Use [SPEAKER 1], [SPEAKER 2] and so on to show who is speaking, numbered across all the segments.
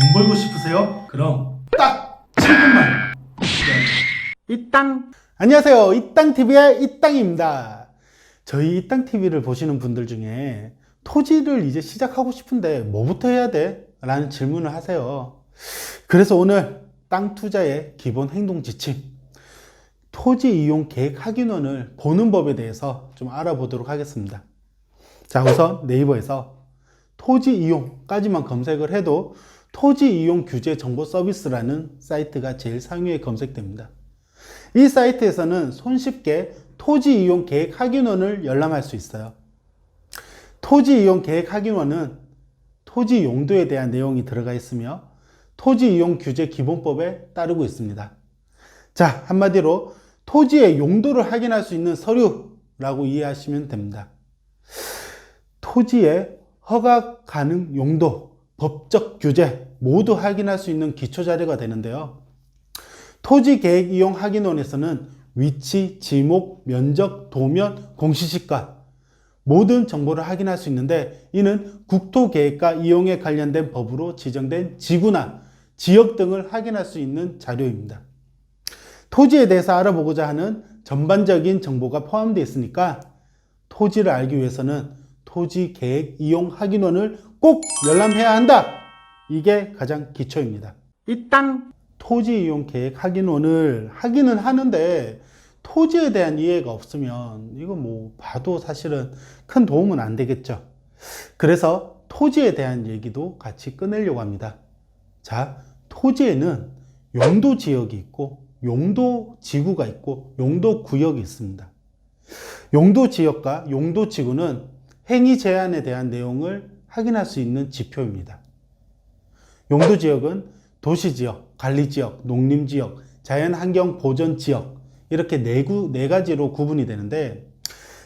[SPEAKER 1] 돈 벌고 싶으세요? 그럼 딱 7분만
[SPEAKER 2] 이 땅.
[SPEAKER 3] 안녕하세요. 이땅TV의 이땅입니다. 저희 이땅TV를 보시는 분들 중에 토지를 이제 시작하고 싶은데 뭐부터 해야 돼? 라는 질문을 하세요. 그래서 오늘 땅 투자의 기본 행동 지침, 토지 이용 계획 확인원을 보는 법에 대해서 좀 알아보도록 하겠습니다. 자, 우선 네이버에서 토지 이용까지만 검색을 해도 토지 이용 규제 정보 서비스라는 사이트가 제일 상위에 검색됩니다. 이 사이트에서는 손쉽게 토지 이용 계획 확인원을 열람할 수 있어요. 토지 이용 계획 확인원은 토지 용도에 대한 내용이 들어가 있으며 토지 이용 규제 기본법에 따르고 있습니다. 자, 한마디로 토지의 용도를 확인할 수 있는 서류라고 이해하시면 됩니다. 토지의 허가 가능 용도, 법적 규제 모두 확인할 수 있는 기초 자료가 되는데요. 토지 계획 이용 확인원에서는 위치, 지목, 면적, 도면, 공시시가 모든 정보를 확인할 수 있는데 이는 국토계획과 이용에 관련된 법으로 지정된 지구나 지역 등을 확인할 수 있는 자료입니다. 토지에 대해서 알아보고자 하는 전반적인 정보가 포함되어 있으니까 토지를 알기 위해서는 토지 계획 이용 확인원을 꼭 열람해야 한다. 이게 가장 기초입니다.
[SPEAKER 2] 이 땅.
[SPEAKER 3] 토지 이용 계획 확인원을 하기는 하는데 토지에 대한 이해가 없으면 이거 뭐 봐도 사실은 큰 도움은 안 되겠죠. 그래서 토지에 대한 얘기도 같이 꺼내려고 합니다. 자, 토지에는 용도 지역이 있고 용도 지구가 있고 용도 구역이 있습니다. 용도 지역과 용도 지구는 행위 제한에 대한 내용을 확인할 수 있는 지표입니다. 용도 지역은 도시 지역, 관리 지역, 농림 지역, 자연 환경 보전 지역 이렇게 네, 구, 네 가지로 구분이 되는데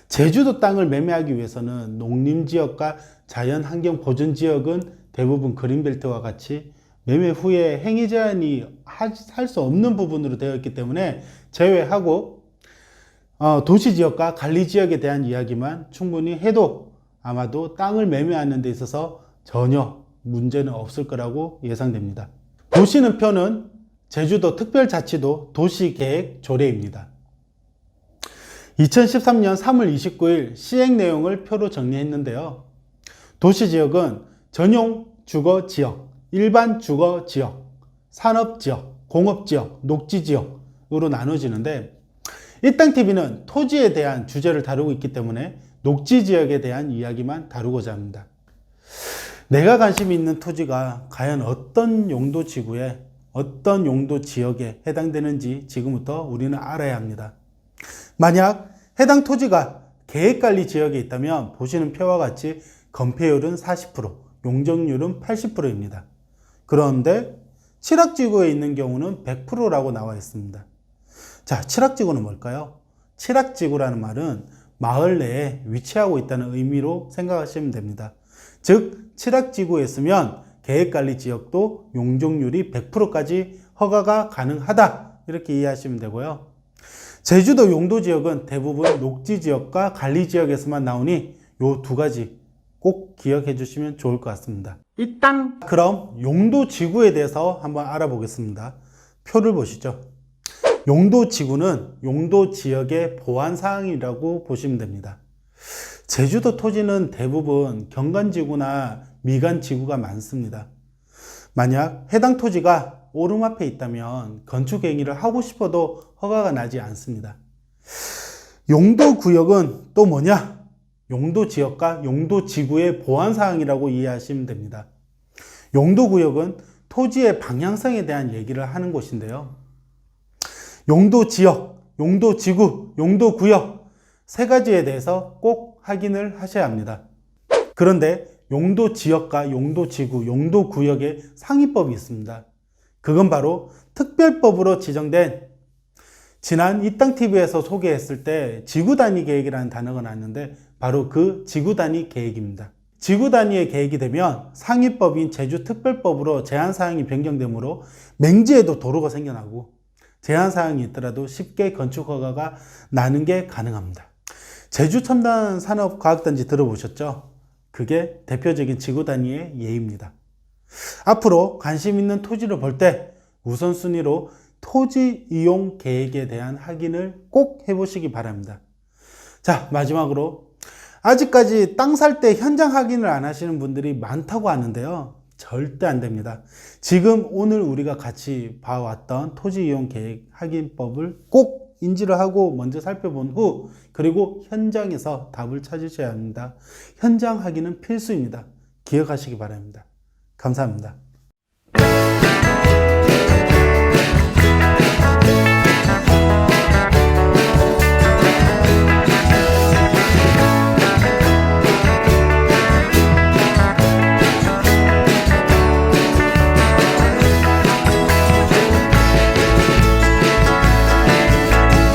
[SPEAKER 3] 제주도 땅을 매매하기 위해서는 농림 지역과 자연 환경 보전 지역은 대부분 그린벨트와 같이 매매 후에 행위 제한이 할 수 없는 부분으로 되어 있기 때문에 제외하고 어, 도시 지역과 관리 지역에 대한 이야기만 충분히 해도 아마도 땅을 매매하는 데 있어서 전혀 문제는 없을 거라고 예상됩니다. 보시는 표는 제주도 특별자치도 도시계획 조례입니다. 2013년 3월 29일 시행 내용을 표로 정리했는데요. 도시지역은 전용 주거지역, 일반 주거지역, 산업지역, 공업지역, 녹지지역으로 나눠지는데 이 땅TV는 토지에 대한 주제를 다루고 있기 때문에 녹지 지역에 대한 이야기만 다루고자 합니다. 내가 관심이 있는 토지가 과연 어떤 용도 지구에 어떤 용도 지역에 해당되는지 지금부터 우리는 알아야 합니다. 만약 해당 토지가 계획관리 지역에 있다면 보시는 표와 같이 건폐율은 40%, 용적률은 80%입니다. 그런데 칠학지구에 있는 경우는 100%라고 나와 있습니다. 자, 칠학지구는 뭘까요? 칠학지구라는 말은 마을 내에 위치하고 있다는 의미로 생각하시면 됩니다. 즉, 칠학지구에 있으면 계획관리 지역도 용적률이 100%까지 허가가 가능하다. 이렇게 이해하시면 되고요. 제주도 용도 지역은 대부분 녹지 지역과 관리 지역에서만 나오니 요 두 가지 꼭 기억해 주시면 좋을 것 같습니다.
[SPEAKER 2] 이 땅.
[SPEAKER 3] 그럼 용도 지구에 대해서 한번 알아보겠습니다. 표를 보시죠. 용도 지구는 용도 지역의 보안 사항이라고 보시면 됩니다. 제주도 토지는 대부분 경관 지구나 미관 지구가 많습니다. 만약 해당 토지가 오름 앞에 있다면 건축 행위를 하고 싶어도 허가가 나지 않습니다. 용도 구역은 또 뭐냐? 용도 지역과 용도 지구의 보안 사항이라고 이해하시면 됩니다. 용도 구역은 토지의 방향성에 대한 얘기를 하는 곳인데요. 용도 지역, 용도 지구, 용도 구역 세 가지에 대해서 꼭 확인을 하셔야 합니다. 그런데 용도 지역과 용도 지구, 용도 구역의 상위법이 있습니다. 그건 바로 특별법으로 지정된 지난 이 땅TV에서 소개했을 때 지구 단위 계획이라는 단어가 나왔는데 바로 그 지구 단위 계획입니다. 지구 단위의 계획이 되면 상위법인 제주특별법으로 제한사항이 변경되므로 맹지에도 도로가 생겨나고 제한 사항이 있더라도 쉽게 건축 허가가 나는 게 가능합니다. 제주 첨단 산업 과학단지 들어보셨죠? 그게 대표적인 지구 단위의 예입니다. 앞으로 관심 있는 토지를 볼 때 우선순위로 토지 이용 계획에 대한 확인을 꼭 해보시기 바랍니다. 자, 마지막으로 아직까지 땅 살 때 현장 확인을 안 하시는 분들이 많다고 하는데요. 절대 안 됩니다. 지금 오늘 우리가 같이 봐왔던 토지 이용 계획 확인법을 꼭 인지를 하고 먼저 살펴본 후 그리고 현장에서 답을 찾으셔야 합니다. 현장 확인은 필수입니다. 기억하시기 바랍니다. 감사합니다.